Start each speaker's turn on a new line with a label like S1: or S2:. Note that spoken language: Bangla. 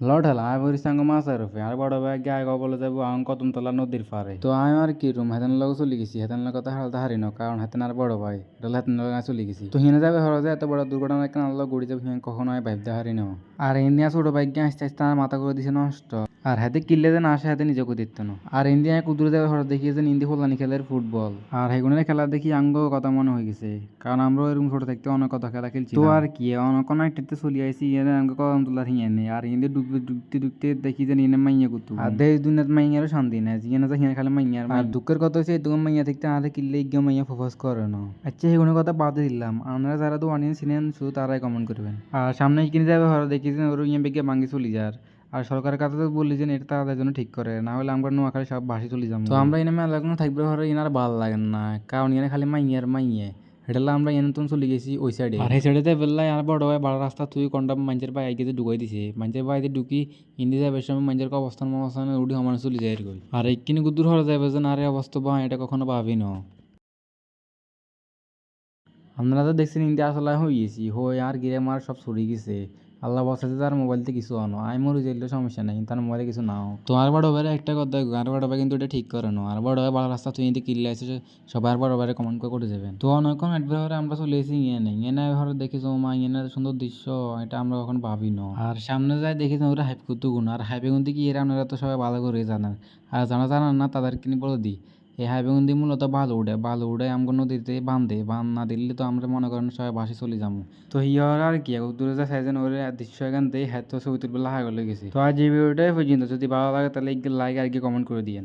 S1: লঠাল আয় ভরি সাঙ্গ মাছের রূপে। আর বড় ভাই গায়ে বলে যাব আং কদমতলা নদীর পারে তো আমি আর কি রুম হেতেন লগে চলে গেছি। হেতেন লগে কথা হালতে হারি না কারণ হেতেন আর বড় ভাই। এটা হেতেন লগে আমি চলে গেছি। তো হিনে যাবে হরো যে এত বড় দুর্ঘটনা কেন আল্লাহ গড়ি যাবে হিনে কখনো আমি ভাবতে হারি না। আর ইন্ডিয়া ছোট বাইক গিয়ে আস্তে আস্তে মাথা করে দিছে নষ্ট। আর হাতে কিনলে যেন আসে হাতে নিজেকে দিত না। আর ইন্ডিয়া কুদুরে যাবে হঠাৎ দেখি যে ইন্দি ফলানি খেলের ফুটবল। আর হেগুনের খেলা দেখি আঙ্গ কথা মনে হয়ে গেছে। কারণ আমরা এরকম ছোট থাকতে অনেক কথা খেলা খেলছি তো আর কি অনেক অনেক চলে আইসি এনে আঙ্গ কদম তোলা হিয়ে নেই। আর ইন্দি ডুবতে ডুবতে ডুবতে দেখি যে নিনে মাইয়া কুতু আর দেশ দুনিয়াত মাইয়ারও শান্তি নাই না খালি মাইয়ার আর দুঃখের কথা হচ্ছে মাইয়া থাকতে আরে কিনলে গিয়ে মাইয়া ফোকাস করে না আচ্ছা হেগুনের কথা বাদে দিলাম আপনারা যারা তো অনিয়ন ছিলেন শুধু তারাই কমেন্ট করবেন আর সামনে কিনে যাবে হয়তো দেখি যে ওর ইয়ে বেগে ভাঙ্গি চলে যার আর সরকারের কাছে তো বললি যে এটা তাদের জন্য ঠিক করে না হলে আমরা নোয়াখালী সব ভাসি চলে যাব তো আমরা এনে মেলা থাকবে হরে এনার ভালো লাগে না কারণ এনে খালি মাইয়ার মাইয়ে হেটালে আমরা এনে তুমি চলে গেছি ওই সাইডে আর এই সাইডে বেললাই আর বড় ভাই বড় রাস্তা তুই কন্ডাম মাঞ্জের ভাই আগে ঢুকাই দিছে। মানুষের ভাই ঢুকি হিন্দি যাবে সময় মাঞ্জের অবস্থান অবস্থানে উঠি সমান চলে যায় কই আর এইখানে গুদুর হওয়া যাবে যে না রে অবস্থা বা এটা কখনো ভাবি না। আমরা তো দেখছেন ইন্ডিয়া আসলে হয়ে গেছি। হয়ে আর গিরে মার সব সরে গেছে। আল্লাহ বসাতে তার মোবাইলতে কিছু আনো। আমি মরে যাইলে সমস্যা নেই, তার মোবাইলে কিছু নাও। তো আর বড় ভাইয়ের একটা কথা আর বড় ভাই কিন্তু এটা ঠিক করে না। আর বড় ভাই ভালো রাস্তা তুই যদি কিনলে আসে সবাই আর বড় ভাইয়ের কমেন্ট করে যাবেন। তো অনেকক্ষণ এড করে আমরা চলে এসেছি ইয়ে নেই ইয়ে নেই হরে দেখি মা ইয়ে সুন্দর দৃশ্য, এটা আমরা কখন ভাবি না। আর সামনে যাই দেখি ওরা হাইপ করতে গুণ। আর হাইপে গুনতে কি এরা আপনারা তো সবাই ভালো করে জানেন। আর জানা জানেন না তাদেরকে কিনে বলে দিই। এই হাইবেগুন্দি মূলত বালু উড়ে বালু উড়ে আমগো নদীতে বাঁধে, বাঁধ না দিলে তো আমরা মনে করেন সবাই বাসে চলে যাব তো হিয়ার আর কি দূরে যা সাইজেন ওরে দৃশ্য এখান থেকে হ্যাঁ তো ছবি তুলবে লাগা গেছে। তো আজ এই ভিডিওটাই পর্যন্ত, যদি ভালো লাগে তাহলে লাইক আর কি কমেন্ট করে দিয়েন।